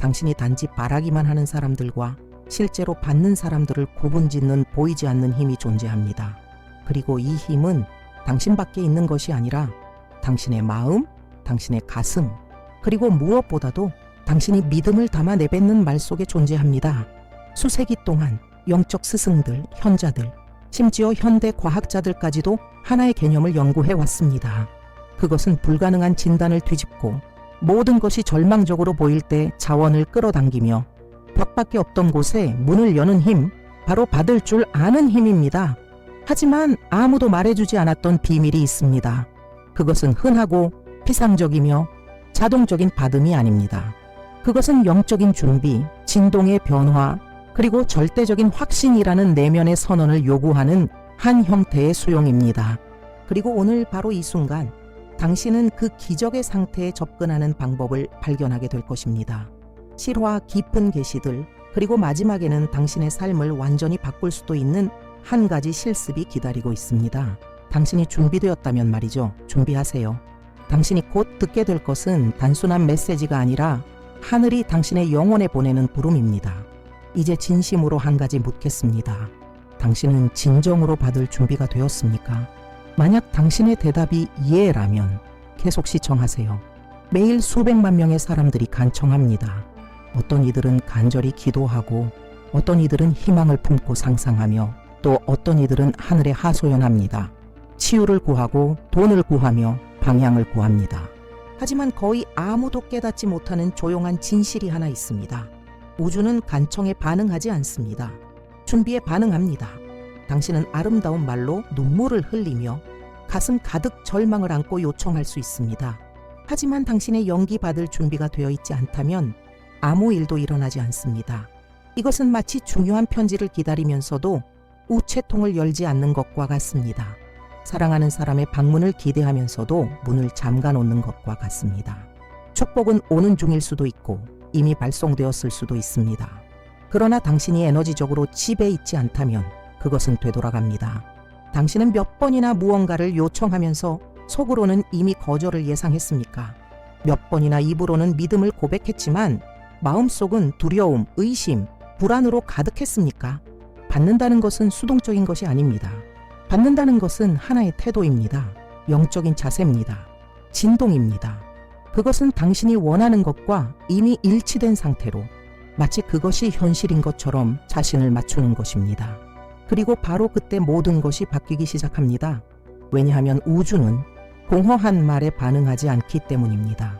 당신이 단지 바라기만 하는 사람들과 실제로 받는 사람들을 구분짓는 보이지 않는 힘이 존재합니다. 그리고 이 힘은 당신 밖에 있는 것이 아니라 당신의 마음, 당신의 가슴, 그리고 무엇보다도 당신이 믿음을 담아 내뱉는 말 속에 존재합니다. 수세기 동안 영적 스승들, 현자들, 심지어 현대 과학자들까지도 하나의 개념을 연구해 왔습니다. 그것은 불가능한 진단을 뒤집고 모든 것이 절망적으로 보일 때 자원을 끌어당기며 벽밖에 없던 곳에 문을 여는 힘, 바로 받을 줄 아는 힘입니다. 하지만 아무도 말해주지 않았던 비밀이 있습니다. 그것은 흔하고 피상적이며 자동적인 받음이 아닙니다. 그것은 영적인 준비, 진동의 변화, 그리고 절대적인 확신이라는 내면의 선언을 요구하는 한 형태의 수용입니다. 그리고 오늘 바로 이 순간 당신은 그 기적의 상태에 접근하는 방법을 발견하게 될 것입니다. 실화 깊은 계시들, 그리고 마지막에는 당신의 삶을 완전히 바꿀 수도 있는 한 가지 실습이 기다리고 있습니다. 당신이 준비되었다면 말이죠. 준비하세요. 당신이 곧 듣게 될 것은 단순한 메시지가 아니라 하늘이 당신의 영혼에 보내는 부름입니다. 이제 진심으로 한 가지 묻겠습니다. 당신은 진정으로 받을 준비가 되었습니까? 만약 당신의 대답이 예라면 계속 시청하세요. 매일 수백만 명의 사람들이 간청합니다. 어떤 이들은 간절히 기도하고 어떤 이들은 희망을 품고 상상하며 또 어떤 이들은 하늘에 하소연합니다. 치유를 구하고 돈을 구하며 방향을 구합니다. 하지만 거의 아무도 깨닫지 못하는 조용한 진실이 하나 있습니다. 우주는 간청에 반응하지 않습니다. 준비에 반응합니다. 당신은 아름다운 말로 눈물을 흘리며 가슴 가득 절망을 안고 요청할 수 있습니다. 하지만 당신의 연기 받을 준비가 되어 있지 않다면 아무 일도 일어나지 않습니다. 이것은 마치 중요한 편지를 기다리면서도 우체통을 열지 않는 것과 같습니다. 사랑하는 사람의 방문을 기대하면서도 문을 잠가 놓는 것과 같습니다. 축복은 오는 중일 수도 있고 이미 발송되었을 수도 있습니다. 그러나 당신이 에너지적으로 집에 있지 않다면 그것은 되돌아갑니다. 당신은 몇 번이나 무언가를 요청하면서 속으로는 이미 거절을 예상했습니까? 몇 번이나 입으로는 믿음을 고백했지만 마음속은 두려움, 의심, 불안으로 가득했습니까? 받는다는 것은 수동적인 것이 아닙니다. 받는다는 것은 하나의 태도입니다. 영적인 자세입니다. 진동입니다. 그것은 당신이 원하는 것과 이미 일치된 상태로 마치 그것이 현실인 것처럼 자신을 맞추는 것입니다. 그리고 바로 그때 모든 것이 바뀌기 시작합니다. 왜냐하면 우주는 공허한 말에 반응하지 않기 때문입니다.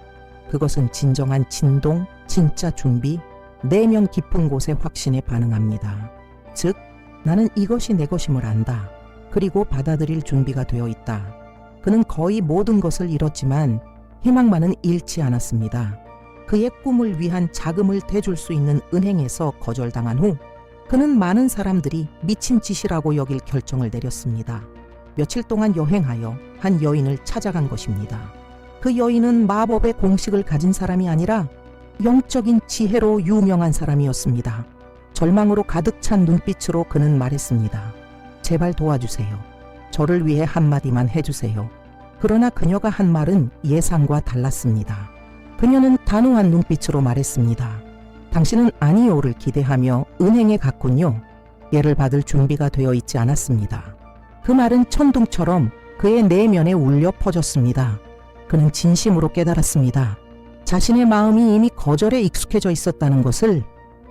그것은 진정한 진동, 진짜 준비, 내면 깊은 곳의 확신에 반응합니다. 즉, 나는 이것이 내 것임을 안다. 그리고 받아들일 준비가 되어 있다. 그는 거의 모든 것을 잃었지만 희망만은 잃지 않았습니다. 그의 꿈을 위한 자금을 대줄 수 있는 은행에서 거절당한 후 그는 많은 사람들이 미친 짓이라고 여길 결정을 내렸습니다. 며칠 동안 여행하여 한 여인을 찾아간 것입니다. 그 여인은 마법의 공식을 가진 사람이 아니라 영적인 지혜로 유명한 사람이었습니다. 절망으로 가득 찬 눈빛으로 그는 말했습니다. 제발 도와주세요. 저를 위해 한마디만 해주세요. 그러나 그녀가 한 말은 예상과 달랐습니다. 그녀는 단호한 눈빛으로 말했습니다. 당신은 아니오를 기대하며 은행에 갔군요. 얘를 받을 준비가 되어 있지 않았습니다. 그 말은 천둥처럼 그의 내면에 울려 퍼졌습니다. 그는 진심으로 깨달았습니다. 자신의 마음이 이미 거절에 익숙해져 있었다는 것을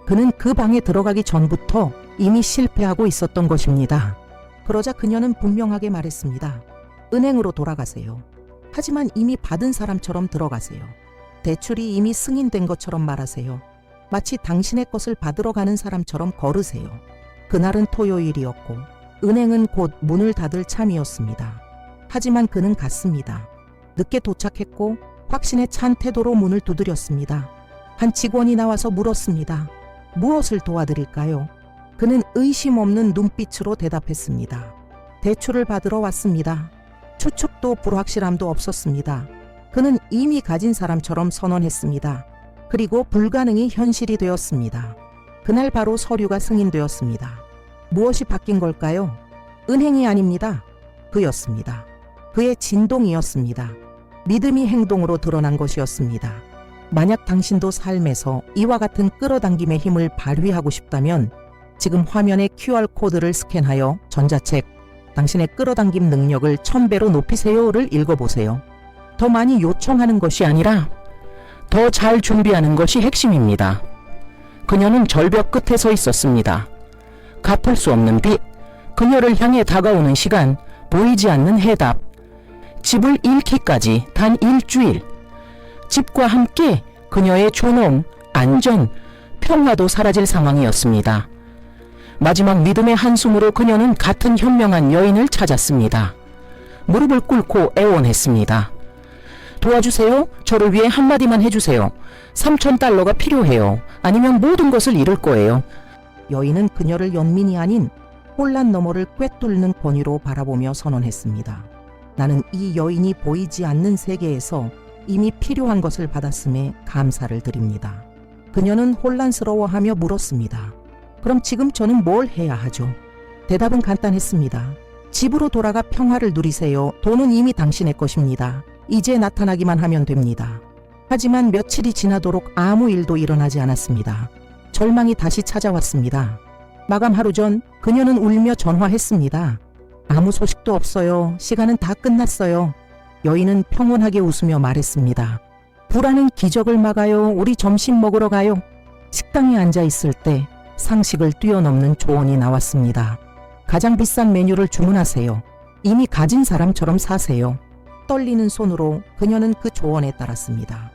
그는 그 방에 들어가기 전부터 이미 실패하고 있었던 것입니다. 그러자 그녀는 분명하게 말했습니다. 은행으로 돌아가세요. 하지만 이미 받은 사람처럼 들어가세요. 대출이 이미 승인된 것처럼 말하세요. 마치 당신의 것을 받으러 가는 사람처럼 걸으세요. 그날은 토요일이었고 은행은 곧 문을 닫을 참이었습니다. 하지만 그는 갔습니다. 늦게 도착했고 확신에 찬 태도로 문을 두드렸습니다. 한 직원이 나와서 물었습니다. 무엇을 도와드릴까요? 그는 의심 없는 눈빛으로 대답했습니다. 대출을 받으러 왔습니다. 추측도 불확실함도 없었습니다. 그는 이미 가진 사람처럼 선언했습니다. 그리고 불가능이 현실이 되었습니다. 그날 바로 서류가 승인되었습니다. 무엇이 바뀐 걸까요? 은행이 아닙니다. 그였습니다. 그의 진동이었습니다. 믿음이 행동으로 드러난 것이었습니다. 만약 당신도 삶에서 이와 같은 끌어당김의 힘을 발휘하고 싶다면 지금 화면의 QR코드를 스캔하여 전자책 당신의 끌어당김 능력을 천배로 높이세요를 읽어보세요. 더 많이 요청하는 것이 아니라 더 잘 준비하는 것이 핵심입니다. 그녀는 절벽 끝에 서 있었습니다. 갚을 수 없는 빚, 그녀를 향해 다가오는 시간, 보이지 않는 해답, 집을 잃기까지 단 일주일, 집과 함께 그녀의 존엄, 안전, 평화도 사라질 상황이었습니다. 마지막 믿음의 한숨으로 그녀는 같은 현명한 여인을 찾았습니다. 무릎을 꿇고 애원했습니다. 도와주세요. 저를 위해 한마디만 해주세요. 3천 달러가 필요해요. 아니면 모든 것을 잃을 거예요. 여인은 그녀를 연민이 아닌 혼란 너머를 꿰뚫는 권위로 바라보며 선언했습니다. 나는 이 여인이 보이지 않는 세계에서 이미 필요한 것을 받았음에 감사를 드립니다. 그녀는 혼란스러워하며 물었습니다. 그럼 지금 저는 뭘 해야 하죠? 대답은 간단했습니다. 집으로 돌아가 평화를 누리세요. 돈은 이미 당신의 것입니다. 이제 나타나기만 하면 됩니다. 하지만 며칠이 지나도록 아무 일도 일어나지 않았습니다. 절망이 다시 찾아왔습니다. 마감 하루 전 그녀는 울며 전화했습니다. 아무 소식도 없어요. 시간은 다 끝났어요. 여인은 평온하게 웃으며 말했습니다. 불안은 기적을 막아요. 우리 점심 먹으러 가요. 식당에 앉아 있을 때 상식을 뛰어넘는 조언이 나왔습니다. 가장 비싼 메뉴를 주문하세요. 이미 가진 사람처럼 사세요. 떨리는 손으로 그녀는 그 조언에 따랐습니다.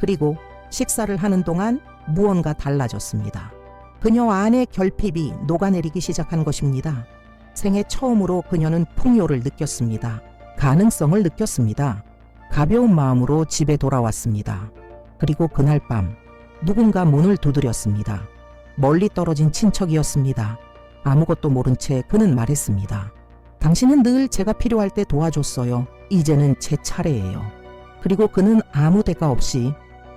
그리고 식사를 하는 동안 무언가 달라졌습니다. 그녀 안의 결핍이 녹아내리기 시작한 것입니다. 생애 처음으로 그녀는 풍요를 느꼈습니다. 가능성을 느꼈습니다. 가벼운 마음으로 집에 돌아왔습니다. 그리고 그날 밤 누군가 문을 두드렸습니다. 멀리 떨어진 친척이었습니다. 아무것도 모른 채 그는 말했습니다. 당신은 늘 제가 필요할 때 도와줬어요. 이제는 제 차례예요. 그리고 그는 아무 대가 없이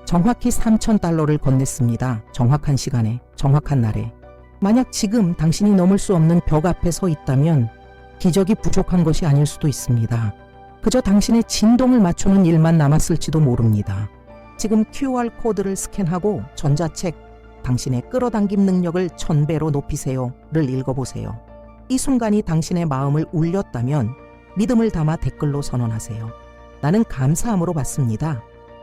정확히 3천 달러를 건넸습니다. 정확한 시간에, 정확한 날에. 만약 지금 당신이 넘을 수 없는 벽 앞에 서 있다면 기적이 부족한 것이 아닐 수도 있습니다. 그저 당신의 진동을 맞추는 일만 남았을지도 모릅니다. 지금 QR코드를 스캔하고 전자책 당신의 끌어당김 능력을 천배로 높이세요를 읽어보세요. 이 순간이 당신의 마음을 울렸다면 믿음을 담아 댓글로 선언하세요. 나는 감사함으로 받습니다.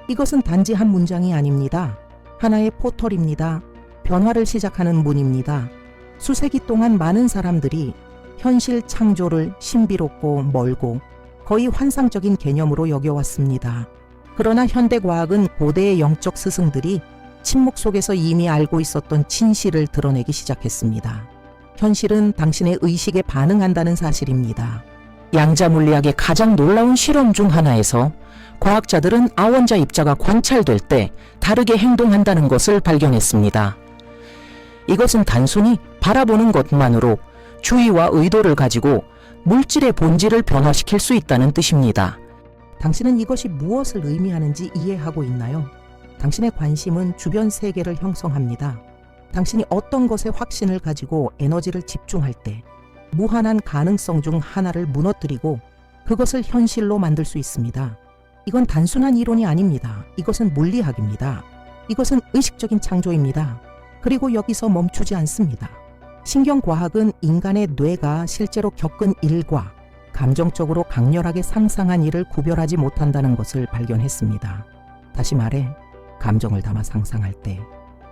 이것은 단지 한 문장이 아닙니다. 하나의 포털입니다. 변화를 시작하는 문입니다. 수세기 동안 많은 사람들이 현실 창조를 신비롭고 멀고 거의 환상적인 개념으로 여겨왔습니다. 그러나 현대 과학은 고대의 영적 스승들이 침묵 속에서 이미 알고 있었던 진실을 드러내기 시작했습니다. 현실은 당신의 의식에 반응한다는 사실입니다. 양자 물리학의 가장 놀라운 실험 중 하나에서 과학자들은 아원자 입자가 관찰될 때 다르게 행동한다는 것을 발견했습니다. 이것은 단순히 바라보는 것만으로 주의와 의도를 가지고 물질의 본질을 변화시킬 수 있다는 뜻입니다. 당신은 이것이 무엇을 의미하는지 이해하고 있나요? 당신의 관심은 주변 세계를 형성합니다. 당신이 어떤 것에 확신을 가지고 에너지를 집중할 때 무한한 가능성 중 하나를 무너뜨리고 그것을 현실로 만들 수 있습니다. 이건 단순한 이론이 아닙니다. 이것은 물리학입니다. 이것은 의식적인 창조입니다. 그리고 여기서 멈추지 않습니다. 신경과학은 인간의 뇌가 실제로 겪은 일과 감정적으로 강렬하게 상상한 일을 구별하지 못한다는 것을 발견했습니다. 다시 말해, 감정을 담아 상상할 때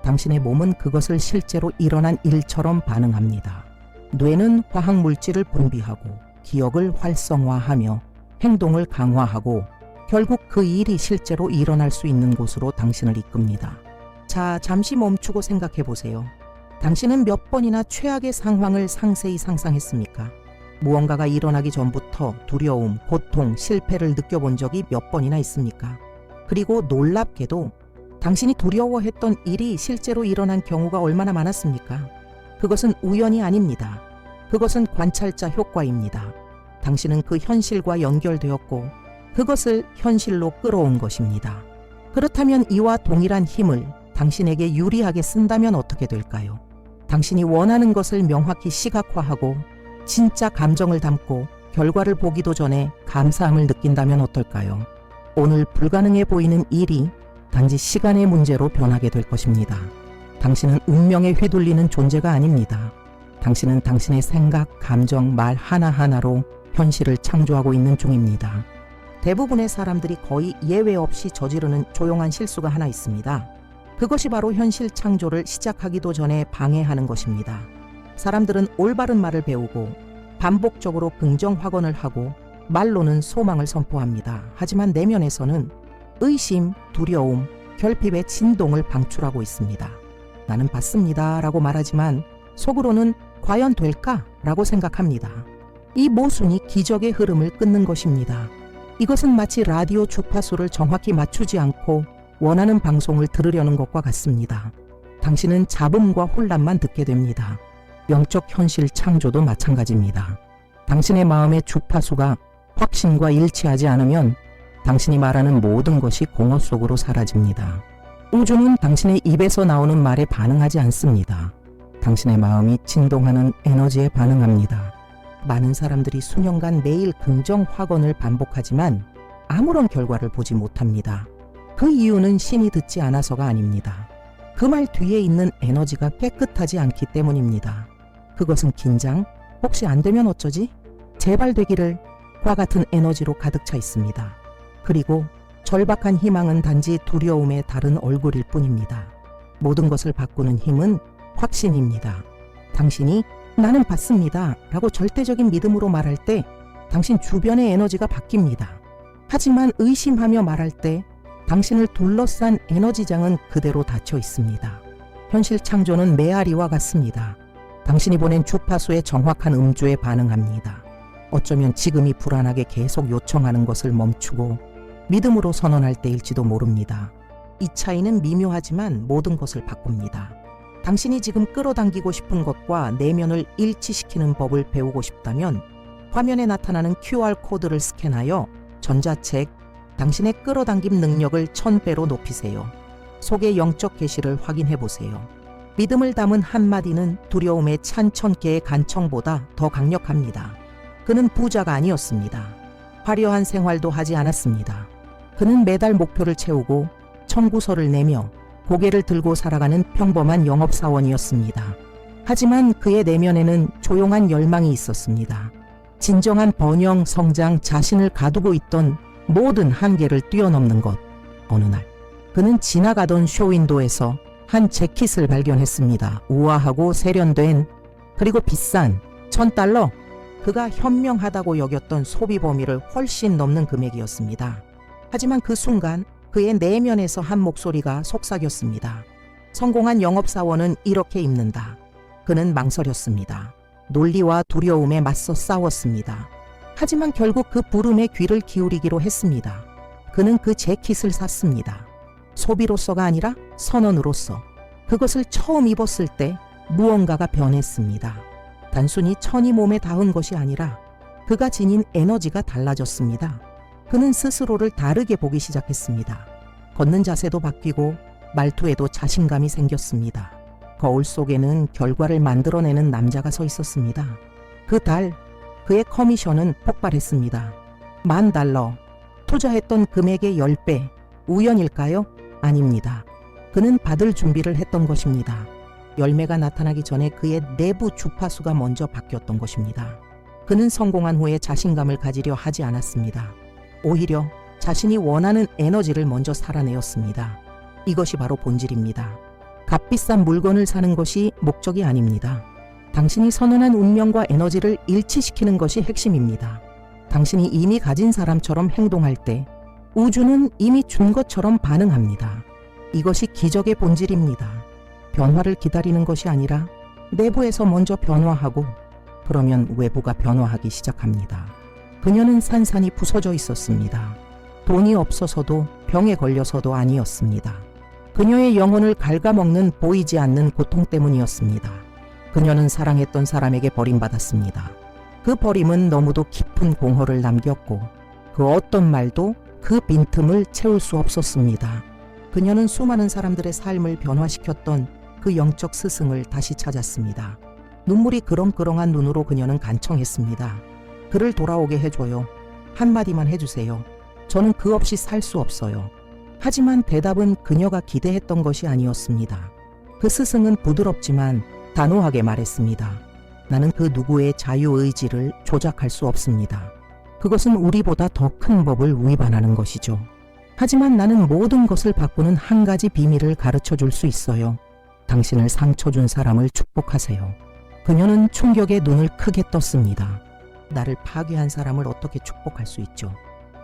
당신의 몸은 그것을 실제로 일어난 일처럼 반응합니다. 뇌는 화학 물질을 분비하고 기억을 활성화하며 행동을 강화하고 결국 그 일이 실제로 일어날 수 있는 곳으로 당신을 이끕니다. 자, 잠시 멈추고 생각해 보세요. 당신은 몇 번이나 최악의 상황을 상세히 상상했습니까? 무언가가 일어나기 전부터 두려움, 고통, 실패를 느껴본 적이 몇 번이나 있습니까? 그리고 놀랍게도 당신이 두려워했던 일이 실제로 일어난 경우가 얼마나 많았습니까? 그것은 우연이 아닙니다. 그것은 관찰자 효과입니다. 당신은 그 현실과 연결되었고 그것을 현실로 끌어온 것입니다. 그렇다면 이와 동일한 힘을 당신에게 유리하게 쓴다면 어떻게 될까요? 당신이 원하는 것을 명확히 시각화하고 진짜 감정을 담고 결과를 보기도 전에 감사함을 느낀다면 어떨까요? 오늘 불가능해 보이는 일이 단지 시간의 문제로 변하게 될 것입니다. 당신은 운명에 휘둘리는 존재가 아닙니다. 당신은 당신의 생각, 감정, 말 하나하나로 현실을 창조하고 있는 중입니다. 대부분의 사람들이 거의 예외 없이 저지르는 조용한 실수가 하나 있습니다. 그것이 바로 현실 창조를 시작하기도 전에 방해하는 것입니다. 사람들은 올바른 말을 배우고 반복적으로 긍정 확언을 하고 말로는 소망을 선포합니다. 하지만 내면에서는 의심, 두려움, 결핍의 진동을 방출하고 있습니다. 나는 받습니다. 라고 말하지만 속으로는 과연 될까? 라고 생각합니다. 이 모순이 기적의 흐름을 끊는 것입니다. 이것은 마치 라디오 주파수를 정확히 맞추지 않고 원하는 방송을 들으려는 것과 같습니다. 당신은 잡음과 혼란만 듣게 됩니다. 영적 현실 창조도 마찬가지입니다. 당신의 마음의 주파수가 확신과 일치하지 않으면 당신이 말하는 모든 것이 공허 속으로 사라집니다. 우주는 당신의 입에서 나오는 말에 반응하지 않습니다. 당신의 마음이 진동하는 에너지에 반응합니다. 많은 사람들이 수년간 매일 긍정 확언을 반복하지만 아무런 결과를 보지 못합니다. 그 이유는 신이 듣지 않아서가 아닙니다. 그 말 뒤에 있는 에너지가 깨끗하지 않기 때문입니다. 그것은 긴장, 혹시 안 되면 어쩌지? 제발 되기를 과 같은 에너지로 가득 차 있습니다. 그리고 절박한 희망은 단지 두려움의 다른 얼굴일 뿐입니다. 모든 것을 바꾸는 힘은 확신입니다. 당신이 나는 받습니다. 라고 절대적인 믿음으로 말할 때 당신 주변의 에너지가 바뀝니다. 하지만 의심하며 말할 때 당신을 둘러싼 에너지장은 그대로 닫혀 있습니다. 현실 창조는 메아리와 같습니다. 당신이 보낸 주파수의 정확한 음주에 반응합니다. 어쩌면 지금이 불안하게 계속 요청하는 것을 멈추고 믿음으로 선언할 때일지도 모릅니다. 이 차이는 미묘하지만 모든 것을 바꿉니다. 당신이 지금 끌어당기고 싶은 것과 내면을 일치시키는 법을 배우고 싶다면 화면에 나타나는 QR코드를 스캔하여 전자책 당신의 끌어당김 능력을 1000배로 높이세요. 속의 영적 계시를 확인해 보세요. 믿음을 담은 한마디는 두려움의 찬 천개의 간청보다 더 강력합니다. 그는 부자가 아니었습니다. 화려한 생활도 하지 않았습니다. 그는 매달 목표를 채우고 청구서를 내며 고개를 들고 살아가는 평범한 영업사원이었습니다. 하지만 그의 내면에는 조용한 열망이 있었습니다. 진정한 번영, 성장, 자신을 가두고 있던 모든 한계를 뛰어넘는 것. 어느 날, 그는 지나가던 쇼윈도에서 한 재킷을 발견했습니다. 우아하고 세련된, 그리고 비싼 천 달러. 그가 현명하다고 여겼던 소비 범위를 훨씬 넘는 금액이었습니다. 하지만 그 순간 그의 내면에서 한 목소리가 속삭였습니다. 성공한 영업사원은 이렇게 입는다. 그는 망설였습니다. 논리와 두려움에 맞서 싸웠습니다. 하지만 결국 그 부름에 귀를 기울이기로 했습니다. 그는 그 재킷을 샀습니다. 소비로서가 아니라 선언으로서. 그것을 처음 입었을 때 무언가가 변했습니다. 단순히 천이 몸에 닿은 것이 아니라 그가 지닌 에너지가 달라졌습니다. 그는 스스로를 다르게 보기 시작했습니다. 걷는 자세도 바뀌고 말투에도 자신감이 생겼습니다. 거울 속에는 결과를 만들어내는 남자가 서 있었습니다. 그 달 그의 커미션은 폭발했습니다. 만 달러. 투자했던 금액의 10배. 우연일까요? 아닙니다. 그는 받을 준비를 했던 것입니다. 열매가 나타나기 전에 그의 내부 주파수가 먼저 바뀌었던 것입니다. 그는 성공한 후에 자신감을 가지려 하지 않았습니다. 오히려 자신이 원하는 에너지를 먼저 살아내었습니다. 이것이 바로 본질입니다. 값비싼 물건을 사는 것이 목적이 아닙니다. 당신이 선언한 운명과 에너지를 일치시키는 것이 핵심입니다. 당신이 이미 가진 사람처럼 행동할 때 우주는 이미 준 것처럼 반응합니다. 이것이 기적의 본질입니다. 변화를 기다리는 것이 아니라 내부에서 먼저 변화하고 그러면 외부가 변화하기 시작합니다. 그녀는 산산이 부서져 있었습니다. 돈이 없어서도 병에 걸려서도 아니었습니다. 그녀의 영혼을 갉아먹는 보이지 않는 고통 때문이었습니다. 그녀는 사랑했던 사람에게 버림받았습니다. 그 버림은 너무도 깊은 공허를 남겼고 그 어떤 말도 그 빈틈을 채울 수 없었습니다. 그녀는 수많은 사람들의 삶을 변화시켰던 그 영적 스승을 다시 찾았습니다. 눈물이 그렁그렁한 눈으로 그녀는 간청했습니다. 그를 돌아오게 해줘요. 한마디만 해주세요. 저는 그 없이 살 수 없어요. 하지만 대답은 그녀가 기대했던 것이 아니었습니다. 그 스승은 부드럽지만 단호하게 말했습니다. 나는 그 누구의 자유의지를 조작할 수 없습니다. 그것은 우리보다 더 큰 법을 위반하는 것이죠. 하지만 나는 모든 것을 바꾸는 한 가지 비밀을 가르쳐 줄 수 있어요. 당신을 상처 준 사람을 축복하세요. 그녀는 충격에 눈을 크게 떴습니다. 나를 파괴한 사람을 어떻게 축복할 수 있죠?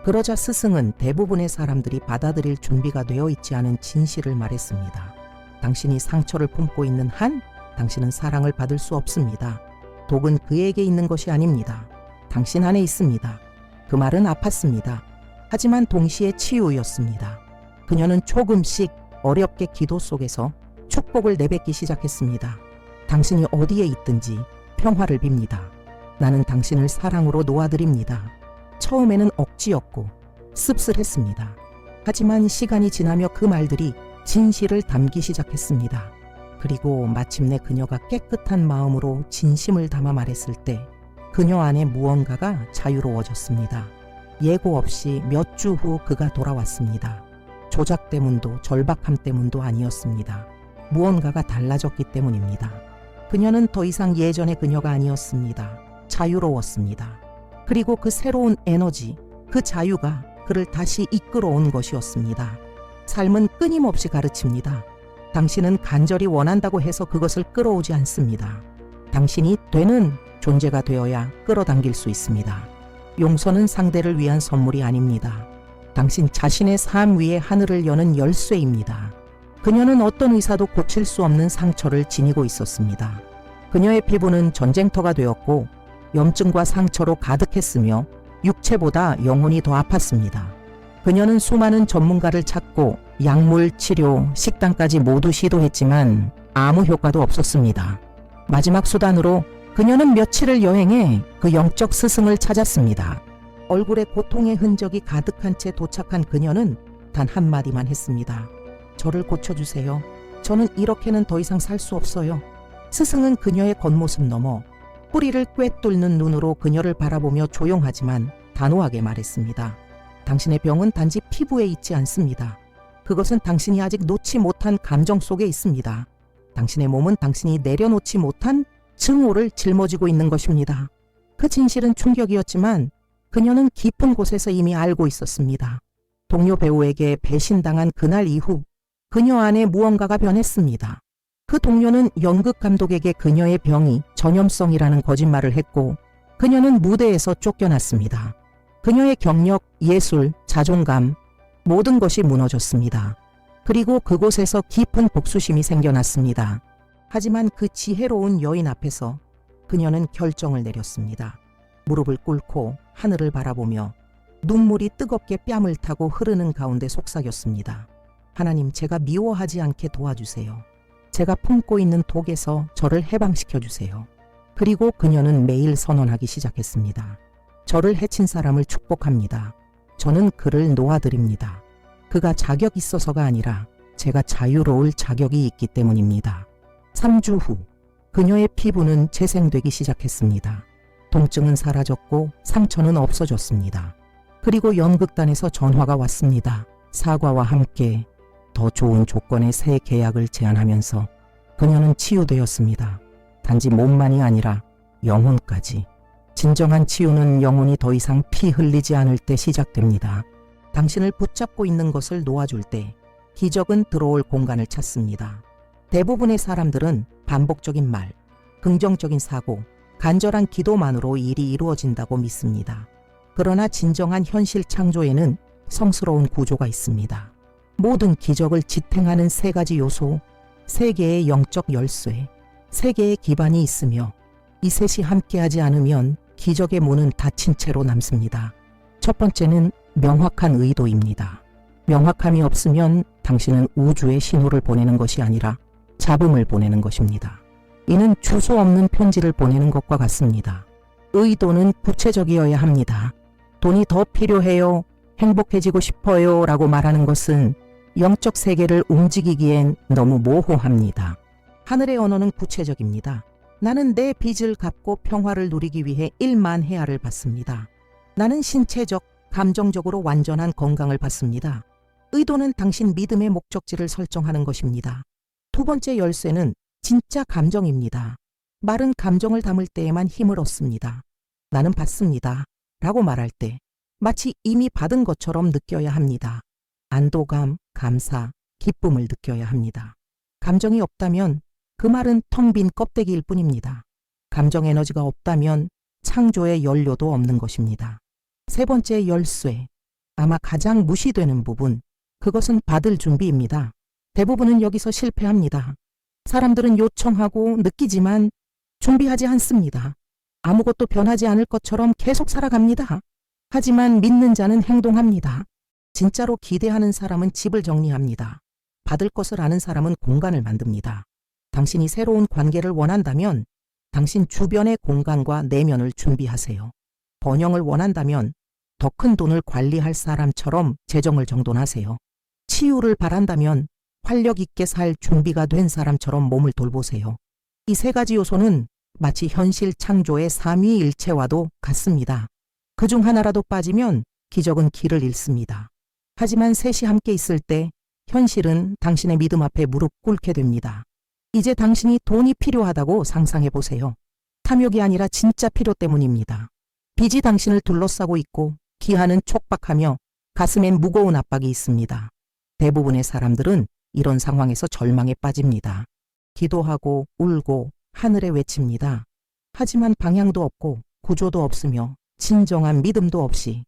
그러자 스승은 대부분의 사람들이 받아들일 준비가 되어 있지 않은 진실을 말했습니다. 당신이 상처를 품고 있는 한 당신은 사랑을 받을 수 없습니다. 독은 그에게 있는 것이 아닙니다. 당신 안에 있습니다. 그 말은 아팠습니다. 하지만 동시에 치유였습니다. 그녀는 조금씩 어렵게 기도 속에서 축복을 내뱉기 시작했습니다. 당신이 어디에 있든지 평화를 빕니다. 나는 당신을 사랑으로 놓아드립니다. 처음에는 억지였고 씁쓸했습니다. 하지만 시간이 지나며 그 말들이 진실을 담기 시작했습니다. 그리고 마침내 그녀가 깨끗한 마음으로 진심을 담아 말했을 때 그녀 안에 무언가가 자유로워졌습니다. 예고 없이 몇 주 후 그가 돌아왔습니다. 조작 때문도 절박함 때문도 아니었습니다. 무언가가 달라졌기 때문입니다. 그녀는 더 이상 예전의 그녀가 아니었습니다. 자유로웠습니다. 그리고 그 새로운 에너지, 그 자유가 그를 다시 이끌어온 것이었습니다. 삶은 끊임없이 가르칩니다. 당신은 간절히 원한다고 해서 그것을 끌어오지 않습니다. 당신이 되는 존재가 되어야 끌어당길 수 있습니다. 용서는 상대를 위한 선물이 아닙니다. 당신 자신의 삶 위에 하늘을 여는 열쇠입니다. 그녀는 어떤 의사도 고칠 수 없는 상처를 지니고 있었습니다. 그녀의 피부는 전쟁터가 되었고 염증과 상처로 가득했으며 육체보다 영혼이 더 아팠습니다. 그녀는 수많은 전문가를 찾고 약물, 치료, 식단까지 모두 시도했지만 아무 효과도 없었습니다. 마지막 수단으로 그녀는 며칠을 여행해 그 영적 스승을 찾았습니다. 얼굴에 고통의 흔적이 가득한 채 도착한 그녀는 단 한마디만 했습니다. 저를 고쳐주세요. 저는 이렇게는 더 이상 살 수 없어요. 스승은 그녀의 겉모습 넘어 뿌리를 꿰뚫는 눈으로 그녀를 바라보며 조용하지만 단호하게 말했습니다. 당신의 병은 단지 피부에 있지 않습니다. 그것은 당신이 아직 놓지 못한 감정 속에 있습니다. 당신의 몸은 당신이 내려놓지 못한 증오를 짊어지고 있는 것입니다. 그 진실은 충격이었지만 그녀는 깊은 곳에서 이미 알고 있었습니다. 동료 배우에게 배신당한 그날 이후 그녀 안에 무언가가 변했습니다. 그 동료는 연극 감독에게 그녀의 병이 전염성이라는 거짓말을 했고 그녀는 무대에서 쫓겨났습니다. 그녀의 경력, 예술, 자존감, 모든 것이 무너졌습니다. 그리고 그곳에서 깊은 복수심이 생겨났습니다. 하지만 그 지혜로운 여인 앞에서 그녀는 결정을 내렸습니다. 무릎을 꿇고 하늘을 바라보며 눈물이 뜨겁게 뺨을 타고 흐르는 가운데 속삭였습니다. 하나님, 제가 미워하지 않게 도와주세요. 제가 품고 있는 독에서 저를 해방시켜 주세요. 그리고 그녀는 매일 선언하기 시작했습니다. 저를 해친 사람을 축복합니다. 저는 그를 놓아드립니다. 그가 자격 있어서가 아니라 제가 자유로울 자격이 있기 때문입니다. 3주 후 그녀의 피부는 재생되기 시작했습니다. 통증은 사라졌고 상처는 없어졌습니다. 그리고 연극단에서 전화가 왔습니다. 사과와 함께 더 좋은 조건의 새 계약을 제안하면서 그녀는 치유되었습니다. 단지 몸만이 아니라 영혼까지. 진정한 치유는 영혼이 더 이상 피 흘리지 않을 때 시작됩니다. 당신을 붙잡고 있는 것을 놓아줄 때 기적은 들어올 공간을 찾습니다. 대부분의 사람들은 반복적인 말, 긍정적인 사고, 간절한 기도만으로 일이 이루어진다고 믿습니다. 그러나 진정한 현실 창조에는 성스러운 구조가 있습니다. 모든 기적을 지탱하는 세 가지 요소, 세 개의 영적 열쇠, 세 개의 기반이 있으며 이 셋이 함께하지 않으면 기적의 문은 닫힌 채로 남습니다. 첫 번째는 명확한 의도입니다. 명확함이 없으면 당신은 우주에 신호를 보내는 것이 아니라 잡음을 보내는 것입니다. 이는 주소 없는 편지를 보내는 것과 같습니다. 의도는 구체적이어야 합니다. 돈이 더 필요해요. 행복해지고 싶어요. 라고 말하는 것은 영적 세계를 움직이기엔 너무 모호합니다. 하늘의 언어는 구체적입니다. 나는 내 빚을 갚고 평화를 누리기 위해 1만 헤아를 받습니다. 나는 신체적, 감정적으로 완전한 건강을 받습니다. 의도는 당신 믿음의 목적지를 설정하는 것입니다. 두 번째 열쇠는 진짜 감정입니다. 말은 감정을 담을 때에만 힘을 얻습니다. 나는 받습니다. 라고 말할 때 마치 이미 받은 것처럼 느껴야 합니다. 안도감, 감사, 기쁨을 느껴야 합니다. 감정이 없다면 그 말은 텅 빈 껍데기일 뿐입니다. 감정 에너지가 없다면 창조의 연료도 없는 것입니다. 세 번째 열쇠. 아마 가장 무시되는 부분. 그것은 받을 준비입니다. 대부분은 여기서 실패합니다. 사람들은 요청하고 느끼지만 준비하지 않습니다. 아무것도 변하지 않을 것처럼 계속 살아갑니다. 하지만 믿는 자는 행동합니다. 진짜로 기대하는 사람은 집을 정리합니다. 받을 것을 아는 사람은 공간을 만듭니다. 당신이 새로운 관계를 원한다면 당신 주변의 공간과 내면을 준비하세요. 번영을 원한다면 더 큰 돈을 관리할 사람처럼 재정을 정돈하세요. 치유를 바란다면 활력 있게 살 준비가 된 사람처럼 몸을 돌보세요. 이 세 가지 요소는 마치 현실 창조의 삼위일체와도 같습니다. 그 중 하나라도 빠지면 기적은 길을 잃습니다. 하지만 셋이 함께 있을 때 현실은 당신의 믿음 앞에 무릎 꿇게 됩니다. 이제 당신이 돈이 필요하다고 상상해 보세요. 탐욕이 아니라 진짜 필요 때문입니다. 빚이 당신을 둘러싸고 있고 기한은 촉박하며 가슴엔 무거운 압박이 있습니다. 대부분의 사람들은 이런 상황에서 절망에 빠집니다. 기도하고 울고 하늘에 외칩니다. 하지만 방향도 없고 구조도 없으며 진정한 믿음도 없이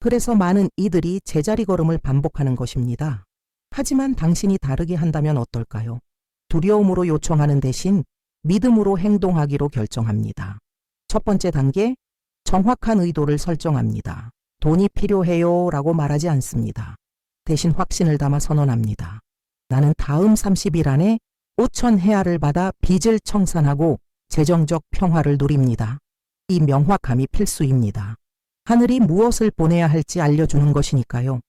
그래서 많은 이들이 제자리 걸음을 반복하는 것입니다. 하지만 당신이 다르게 한다면 어떨까요? 두려움으로 요청하는 대신 믿음으로 행동하기로 결정합니다. 첫 번째 단계, 정확한 의도를 설정합니다. 돈이 필요해요 라고 말하지 않습니다. 대신 확신을 담아 선언합니다. 나는 다음 30일 안에 5천 헤아를 받아 빚을 청산하고 재정적 평화를 누립니다. 이 명확함이 필수입니다. 하늘이 무엇을 보내야 할지 알려주는 것이니까요.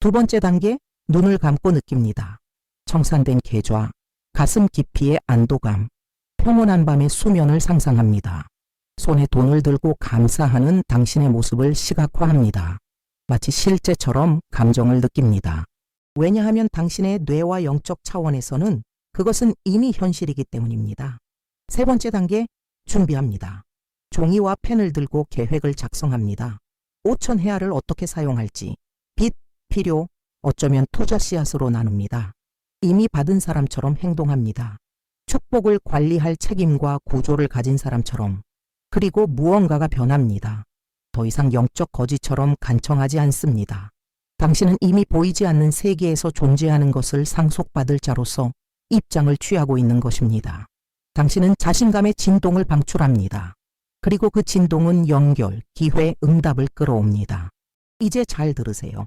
두 번째 단계, 눈을 감고 느낍니다. 청산된 계좌, 가슴 깊이의 안도감, 평온한 밤의 수면을 상상합니다. 손에 돈을 들고 감사하는 당신의 모습을 시각화합니다. 마치 실제처럼 감정을 느낍니다. 왜냐하면 당신의 뇌와 영적 차원에서는 그것은 이미 현실이기 때문입니다. 세 번째 단계, 준비합니다. 종이와 펜을 들고 계획을 작성합니다. 5천 헤아를 어떻게 사용할지, 빚, 필요, 어쩌면 투자 씨앗으로 나눕니다. 이미 받은 사람처럼 행동합니다. 축복을 관리할 책임과 구조를 가진 사람처럼 그리고 무언가가 변합니다. 더 이상 영적 거지처럼 간청하지 않습니다. 당신은 이미 보이지 않는 세계에서 존재하는 것을 상속받을 자로서 입장을 취하고 있는 것입니다. 당신은 자신감의 진동을 방출합니다. 그리고 그 진동은 연결, 기회, 응답을 끌어옵니다. 이제 잘 들으세요.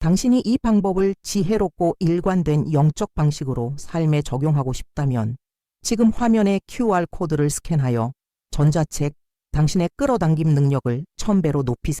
당신이 이 방법을 지혜롭고 일관된 영적 방식으로 삶에 적용하고 싶다면 지금 화면의 QR코드를 스캔하여 전자책 당신의 끌어당김 능력을 천배로 높이세요.